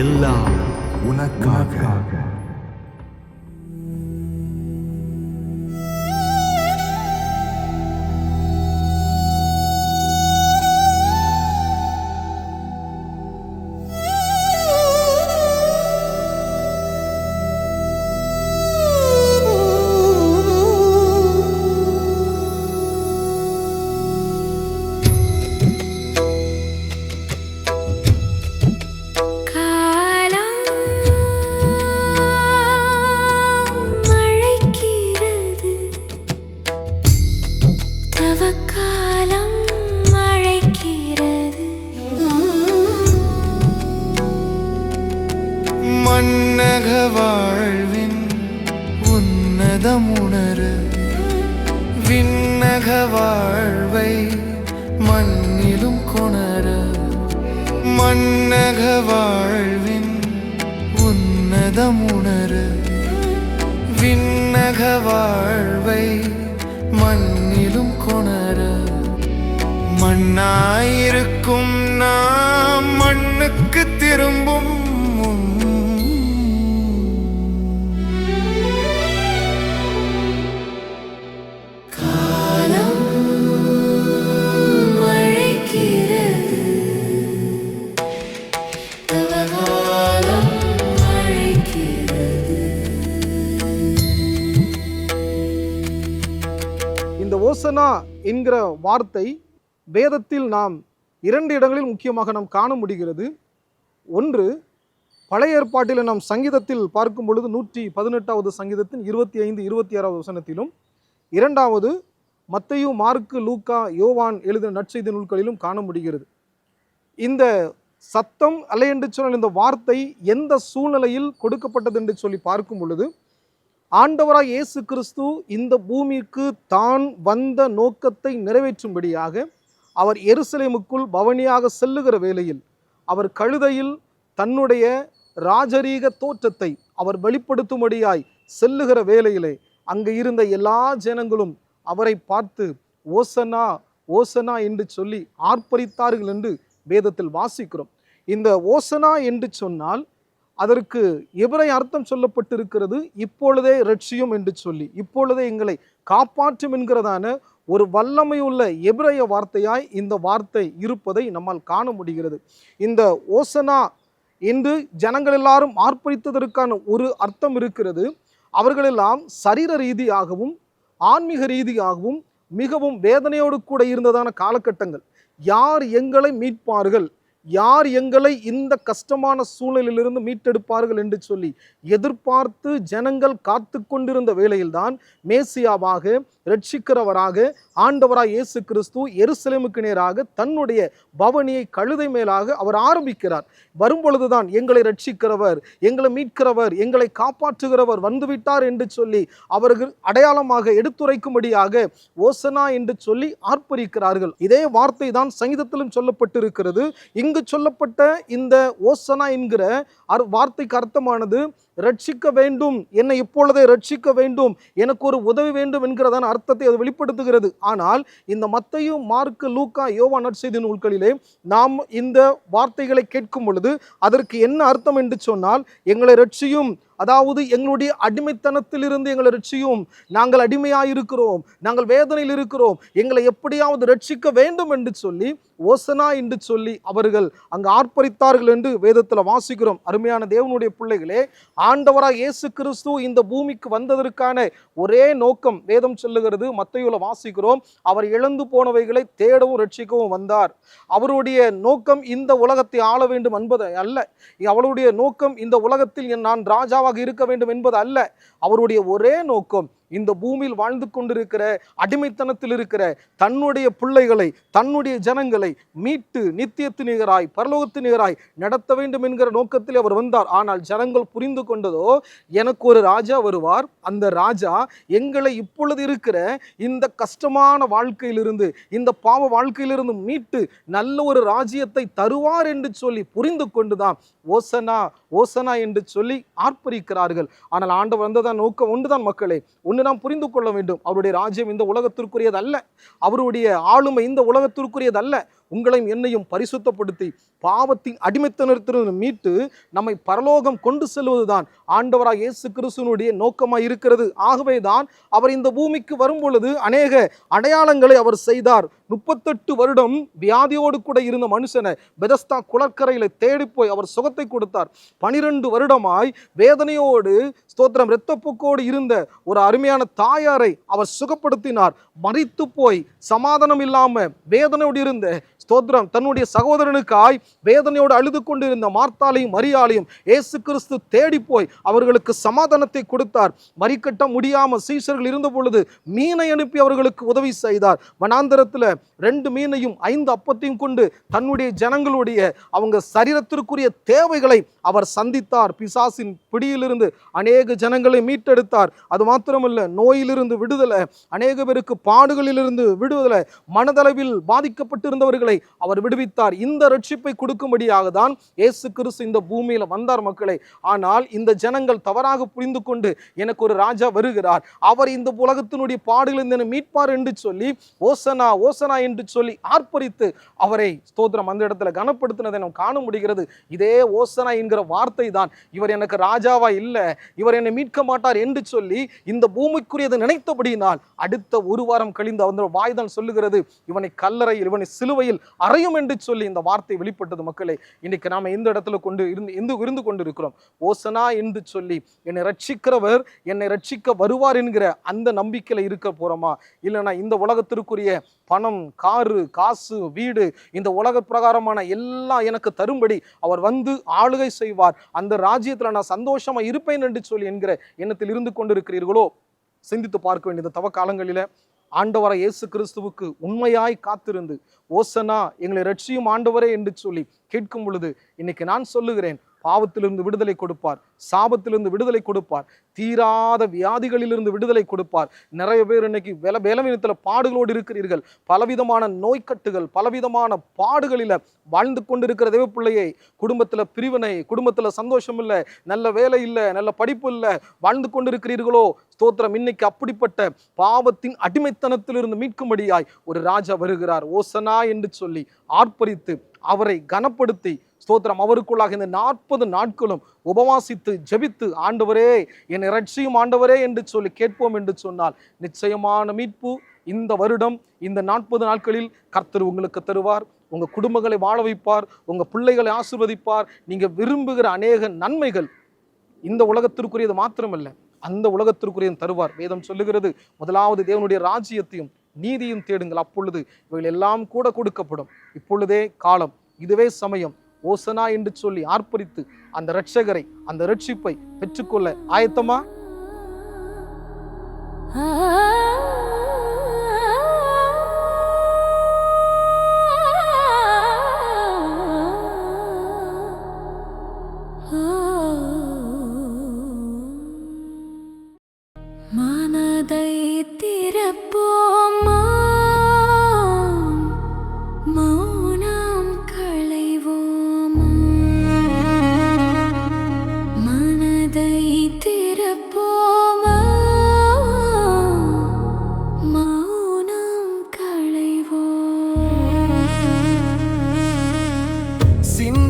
எல்லாம் உனக்காக. மன்னக வாழ்வின் உன்னதமுணர விண்ணக வாழ்வை மண்ணிலும் கொணர. மன்னக வாழ்வின் உன்னதமுணர விண்ணக வாழ்வை மண்ணிலும் கொணர. மண்ணாயிருக்கும் நாம் மண்ணுக்கு திரும்ப இந்த என்கிற வார்த்தை வேதத்தில் நாம் இரண்டு இடங்களில் முக்கியமாக நாம் காண முடிகிறது. ஒன்று பழைய ஏற்பாட்டில் நாம் சங்கீதத்தில் பார்க்கும் பொழுது நூற்றி பதினெட்டாவது சங்கீதத்தின் இருபத்தி ஐந்து இருபத்தி ஆறாவது வசனத்திலும் இரண்டாவது மத்தையு மார்க்கு லூக்கா யோவான் எழுதின நற்செய்தி நூல்களிலும் காண முடிகிறது. இந்த சத்தம் அல்ல என்று சொன்ன இந்த வார்த்தை எந்த சூழ்நிலையில் கொடுக்கப்பட்டது என்று சொல்லி பார்க்கும் பொழுது ஆண்டவராக இயேசு கிறிஸ்து இந்த பூமிக்கு தான் வந்த நோக்கத்தை நிறைவேற்றும்படியாக அவர் எருசலேமுக்குள் பவனியாக செல்லுகிற வேளையில் அவர் கழுதையில் தன்னுடைய ராஜரீக தோற்றத்தை அவர் வெளிப்படுத்தும்படியாய் செல்லுகிற வேளையிலே அங்கே இருந்த எல்லா ஜனங்களும் அவரை பார்த்து ஓசனா ஓசனா என்று சொல்லி ஆர்ப்பரித்தார்கள் என்று வேதத்தில் வாசிக்கிறோம். இந்த ஓசனா என்று சொன்னால் அதற்கு எவரை அர்த்தம் சொல்லப்பட்டிருக்கிறது இப்பொழுதே ரட்சியும் என்று சொல்லி. இப்பொழுதே எங்களை காப்பாற்றும் என்கிறதான ஒரு வல்லமையுள்ள எபிரைய வார்த்தையாய் இந்த வார்த்தை இருப்பதை நம்மால் காண முடிகிறது. இந்த ஓசனா என்று ஜனங்கள் எல்லாரும் ஆர்ப்பரித்ததற்கான ஒரு அர்த்தம் இருக்கிறது. அவர்களெல்லாம் சரீர ரீதியாகவும் ஆன்மீக ரீதியாகவும் மிகவும் வேதனையோடு கூட இருந்ததான காலகட்டங்கள். யார் எங்களை மீட்பார்கள்? யார் எங்களை இந்த கஷ்டமான சூழலிலிருந்து மீட்டெடுப்பார்கள் என்று சொல்லி எதிர்பார்த்து ஜனங்கள் காத்து கொண்டிருந்த வேளையில்தான் மேசியாவாக ரட்சிக்கிறவராக ஆண்டவராக இயேசு கிறிஸ்து எருசலேமுக்கு நேராக தன்னுடைய பவனியை கழுதை மேலாக அவர் ஆரம்பிக்கிறார். வரும்பொழுதுதான் எங்களை ரட்சிக்கிறவர் எங்களை மீட்கிறவர் எங்களை காப்பாற்றுகிறவர் வந்துவிட்டார் என்று சொல்லி அவர்கள் அடையாளமாக எடுத்துரைக்கும்படியாக ஓசனா என்று சொல்லி ஆர்ப்பரிக்கிறார்கள். இதே வார்த்தை தான் சங்கீதத்திலும் சொல்லப்பட்டிருக்கிறது. இங்கு சொல்லப்பட்ட இந்த ஓசனா என்கிற அர்- வார்த்தைக்கு அர்த்தமானது ரட்சிக்க வேண்டும் என்னை இப்பொழுதே ரட்சிக்க வேண்டும் எனக்கு ஒரு உதவி வேண்டும் என்கிறதான அர்த்தத்தை அது வெளிப்படுத்துகிறது. ஆனால் இந்த மத்தையும் மார்க்கு லூக்கா யோவா நற்செய்தி நூல்களிலே நாம் இந்த வார்த்தைகளை கேட்கும் பொழுது அதற்கு என்ன அர்த்தம் என்று சொன்னால் எங்களை ரட்சியும் அதாவது எங்களுடைய அடிமைத்தனத்திலிருந்து எங்களை ரட்சியும். நாங்கள் அடிமையாக இருக்கிறோம் நாங்கள் வேதனையில் இருக்கிறோம். எங்களை எப்படியாவது ரட்சிக்க வேண்டும் என்று சொல்லி ஓசனா என்று சொல்லி அவர்கள் அங்கு ஆர்ப்பரித்தார்கள் என்று வேதத்தில் வாசிக்கிறோம். அருமையான தேவனுடைய பிள்ளைகளே ஆண்டவராக இயேசு கிறிஸ்து இந்த பூமிக்கு வந்ததற்கான ஒரே நோக்கம் வேதம் சொல்லுகிறது. மத்தையுல வாசிக்கிறோம். அவர் இழந்து போனவைகளை தேடவும் ரட்சிக்கவும் வந்தார். அவருடைய நோக்கம் இந்த உலகத்தை ஆள வேண்டும் என்பது அல்ல. அவருடைய நோக்கம் இந்த உலகத்தில் நான் ராஜா ராஜாவாக இருக்க வேண்டும் என்பது அல்ல. அவருடைய ஒரே நோக்கம் இந்த பூமியில் வாழ்ந்து கொண்டிருக்கிற அடிமைத்தனத்தில் இருக்கிற தன்னுடைய பிள்ளைகளை தன்னுடைய ஜனங்களை மீட்டு நித்தியத்து நிகராய் பரலோகத்து நிகராய் நடத்த வேண்டும் என்கிற நோக்கத்தில் அவர் வந்தார். ஆனால் ஜனங்கள் புரிந்து கொண்டதோ எனக்கு ஒரு ராஜா வருவார். அந்த ராஜா எங்களை இப்பொழுது இருக்கிற இந்த கஷ்டமான வாழ்க்கையிலிருந்து இந்த பாவ வாழ்க்கையிலிருந்து மீட்டு நல்ல ஒரு ராஜ்யத்தை தருவார் என்று சொல்லி புரிந்து கொண்டுதான் ஓசனா ஓசனா என்று சொல்லி ஆர்ப்பரிக்கிறார்கள். ஆனால் ஆண்டவர் வந்ததான் நோக்கம் ஒன்றுதான் மக்களே. ஒன்று நாம் புரிந்து கொள்ள வேண்டும். அவருடைய ராஜ்யம் இந்த உலகத்திற்குரியது அல்ல அவருடைய ஆளுமை இந்த உலகத்திற்குரியது அல்ல உங்களையும் என்னையும் பரிசுத்தப்படுத்தி பாவத்தின் அடிமைத்தனத்திலிருந்து மீட்டு நம்மை பரலோகம் கொண்டு செல்வதுதான். ஆண்டவராக இயேசு கிறிஸ்துவனுடைய நோக்கமாக இருக்கிறது. ஆகவே தான் அவர் இந்த பூமிக்கு வரும் பொழுது அநேக அடையாளங்களை அவர் செய்தார். முப்பத்தெட்டு வருடம் வியாதியோடு கூட இருந்த மனுஷனை பெதஸ்தா குளக்கரையில் தேடி போய் அவர் சுகத்தை கொடுத்தார். பனிரெண்டு வருடமாய் வேதனையோடு ஸ்தோத்திரம் இரத்தப்போக்கோடு இருந்த ஒரு அருமையான தாயாரை அவர் சுகப்படுத்தினார். மறித்து போய் சமாதானம் இல்லாமல் வேதனையோடு இருந்த ஸ்தோத்திரம். தன்னுடைய சகோதரனுக்காய் வேதனையோடு அழுது கொண்டிருந்த மார்த்தாலையும் மரியாலையும் ஏசு கிறிஸ்து தேடி போய் அவர்களுக்கு சமாதானத்தை கொடுத்தார். மறிக்கட்ட முடியாமல் சீசர்கள் இருந்த பொழுது மீனை அனுப்பி அவர்களுக்கு உதவி செய்தார். வனாந்தரத்தில் ரெண்டு மீனையும் ஐந்து அப்பத்தையும் கொண்டு தன்னுடைய ஜனங்களுடைய அவங்க சரீரத்திற்குரிய தேவைகளை அவர் சந்தித்தார். பிசாசின் பிடியிலிருந்து அநேக ஜனங்களை மீட்டெடுத்தார். அது மாத்திரமல்ல நோயிலிருந்து விடுதலை அநேக பேருக்கு பாடுகளிலிருந்து விடுதலை மனதளவில் பாதிக்கப்பட்டிருந்தவர்களை அவர் விடுவித்தார். இந்த ரட்சிப்பை கொடுக்கும்படியாக தான் இயேசு கிறிஸ்து இந்த பூமியில் வந்தார் மக்களை. ஆனால் இந்த ஜனங்கள் தவறாக புரிந்து கொண்டு எனக்கு ஒரு ராஜா வருகிறார். அவர் இந்த உலகத்தினுடைய பாடுகளில் என்னை மீட்பார் என்று சொல்லி ஓசனா ஓசனா என்று சொல்லி ஆர்ப்பரித்து அவரை ஸ்தோத்திரம் அந்த இடத்துல கனப்படுத்தினதை நாம் காண முடிகிறது. இதே ஓசனா என்கிற வார்த்தை தான் இவர் எனக்கு ராஜாவா இல்லை இவர் என்னை மீட்க மாட்டார் என்று சொல்லி இந்த பூமிக்குரியதை நினைத்தபடியினால் அடுத்த ஒரு வாரம் கழிந்து அந்த வாய்தான் சொல்லுகிறது. இவனை கல்லறையில் இவனை சிலுவையில் அறையும் என்று சொல்லி இந்த வார்த்தை வெளிப்பட்டது மக்களே. இன்னைக்கு நாம் இந்த இடத்துல கொண்டு இருந்து இந்து இருந்து கொண்டு இருக்கிறோம் ஓசனா என்று சொல்லி என்னை ரட்சிக்கிறவர் என்னை ரட்சிக்க வருவார் என்கிற அந்த நம்பிக்கையில் இருக்க போகிறோமா இல்லைன்னா இந்த உலகத்திற்குரிய பணம் காரு காசு வீடு இந்த உலக பிரகாரமான எல்லாம் எனக்கு தரும்படி அவர் வந்து ஆளுகை செய்வார். அந்த ராஜ்யத்தில் நான் சந்தோஷமாக இருப்பேன் என்று சொல்லி என்கிற எண்ணத்தில் இருந்து கொண்டிருக்கிறீர்களோ? சிந்தித்து பார்க்க வேண்டியது தவ காலங்களில். ஆண்டவரை இயேசு கிறிஸ்துவுக்கு உண்மையாய் காத்திருந்து ஓசனா எங்களை ரட்சியும் ஆண்டவரே என்று சொல்லி கேட்கும் பொழுது இன்னைக்கு நான் சொல்லுகிறேன் பாவத்திலிருந்து விடுதலை கொடுப்பார் சாபத்திலிருந்து விடுதலை கொடுப்பார் தீராத வியாதிகளிலிருந்து விடுதலை கொடுப்பார். நிறைய பேர் இன்னைக்கு வெல வேலவீனத்தில் பாடுகளோடு இருக்கிறீர்கள். பலவிதமான நோய்க்கட்டுகள் பலவிதமான பாடுகளில் வாழ்ந்து கொண்டிருக்கிற தேவ பிள்ளையை குடும்பத்தில் பிரிவினை குடும்பத்தில் சந்தோஷம் இல்லை நல்ல வேலை இல்லை நல்ல படிப்பு இல்லை வாழ்ந்து கொண்டிருக்கிறீர்களோ? ஸ்தோத்திரம். இன்னைக்கு அப்படிப்பட்ட பாவத்தின் அடிமைத்தனத்திலிருந்து மீட்கும்படியாய் ஒரு ராஜா வருகிறார். ஓசனா என்று சொல்லி ஆர்ப்பரித்து அவரை கனப்படுத்தி ஸ்தோத்திரம். அவருக்குள்ளாக இந்த நாற்பது நாட்களும் உபவாசித்து ஜெபித்து ஆண்டவரே என் இரட்சியும் ஆண்டவரே என்று சொல்லி கேட்போம் என்று சொன்னால் நிச்சயமான மீட்பு இந்த வருடம் இந்த நாற்பது நாட்களில் கர்த்தர் உங்களுக்கு தருவார். உங்கள் குடும்பங்களை வாழ வைப்பார். உங்கள் பிள்ளைகளை ஆசிர்வதிப்பார். நீங்கள் விரும்புகிற அநேக நன்மைகள் இந்த உலகத்திற்குரியது மாத்திரமல்ல அந்த உலகத்திற்குரியது தருவார். வேதம் சொல்லுகிறது முதலாவது தேவனுடைய ராஜ்யத்தையும் நீதியும் தேடுங்கள். அப்பொழுது இவைகள் எல்லாம் கூட கொடுக்கப்படும். இப்பொழுதே காலம் இதுவே சமயம். ஓசனா என்று சொல்லி ஆர்ப்பரித்து அந்த ரட்சகரை அந்த ரட்சிப்பை பெற்றுக்கொள்ள ஆயத்தமா? மனதை திறப்பு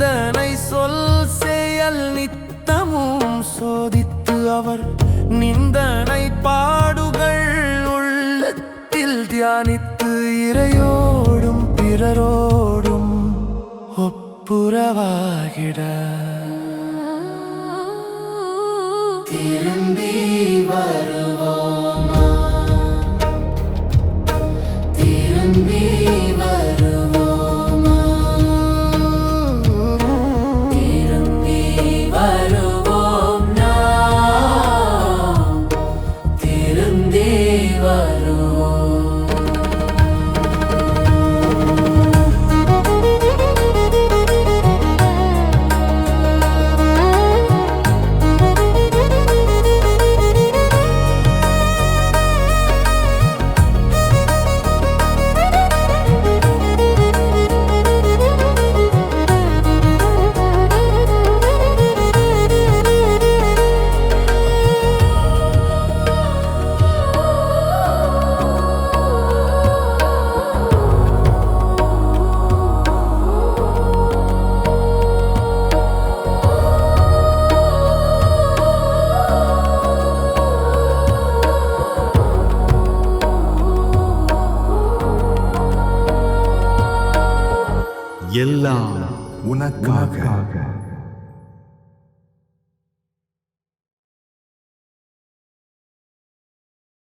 சிந்தனை சொல் செயல் நித்தமும் சோதித்து அவர் நிந்தனை பாடுகள் உள்ளத்தில் தியானித்து இறையோடும் பிறரோடும் ஒப்புரவாகிட. திரும்பி வருவோம். எல்லாம் உனக்காக.